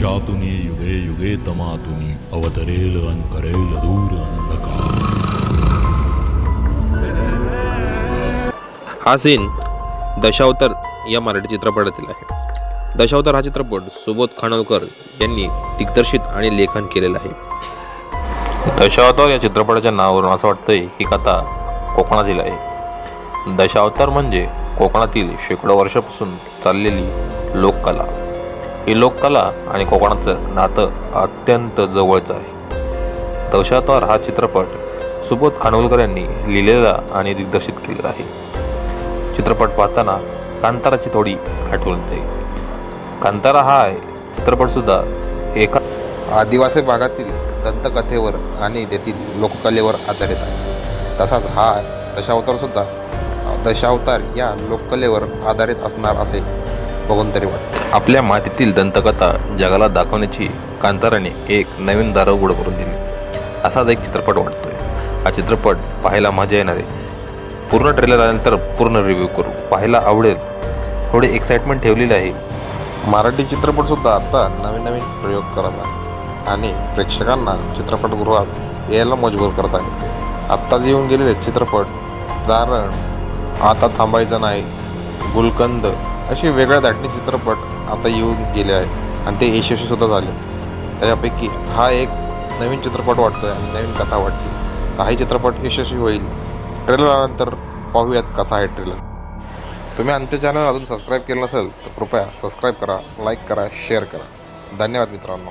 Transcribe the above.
देशातून युगे युगे तमातुनी अवतरेल अन करेल दूर अंधकार। हा सीन दशावतार या मराठी चित्रपटातील आहे. दशावतार हा चित्रपट सुबोध खानोलकर यांनी दिग्दर्शित आणि लेखन केलेला आहे. दशावतार या चित्रपटाच्या नावावरून असं वाटतंय ही कथा कोकणातील आहे. दशावतार म्हणजे कोकणातील शेकडो वर्षापासून चाललेली लोककला. ही लोककला आणि कोकणाचं नातं अत्यंत जवळचं आहे. दशावतार हा चित्रपट सुबोध खानोलकर यांनी लिहिलेला आणि दिग्दर्शित केलेला आहे. चित्रपट पाहताना कांताराची थोडी आठवण येते. कांतारा हा चित्रपटसुद्धा एका आदिवासी भागातील दंतकथेवर आणि तेथील लोककलेवर आधारित आहे. तसाच हा दशावतारसुद्धा दशावतार या लोककलेवर आधारित असणार असे बघून तरी वाटते. आपल्या मातीतील दंतकथा जगाला दाखवण्याची कांताराने एक नवीन दार उघड करून दिली. असाच एक चित्रपट वाटतोय. हा चित्रपट पाहायला मजा येणार. आहे पूर्ण ट्रेलर आल्यानंतर पूर्ण रिव्ह्यू करू. पाहायला आवडेल. थोडी एक्साइटमेंट ठेवलेली आहे. मराठी चित्रपटसुद्धा आता नवीन नवीन प्रयोग करत आहे. आणि प्रेक्षकांना चित्रपटगृहात यायला मजबूर करत आहे. आत्ताच येऊन गेलेले चित्रपट जारण आता थांबायचं नाही. गुलकंद असे वेगळ्या धाटणी चित्रपट आता येऊन गेले आहेत. आणि ते यशस्वीसुद्धा झाले. त्याच्यापैकी हा एक नवीन चित्रपट वाटतो आहे आणि नवीन कथा वाटते. तर हाही चित्रपट यशस्वी होईल. ट्रेलर आल्यानंतर पाहूयात कसा आहे ट्रेलर तुम्ही आमचे चॅनल अजून सबस्क्राईब केलं नसेल तर कृपया सबस्क्राईब करा लाईक करा शेअर करा. धन्यवाद मित्रांनो.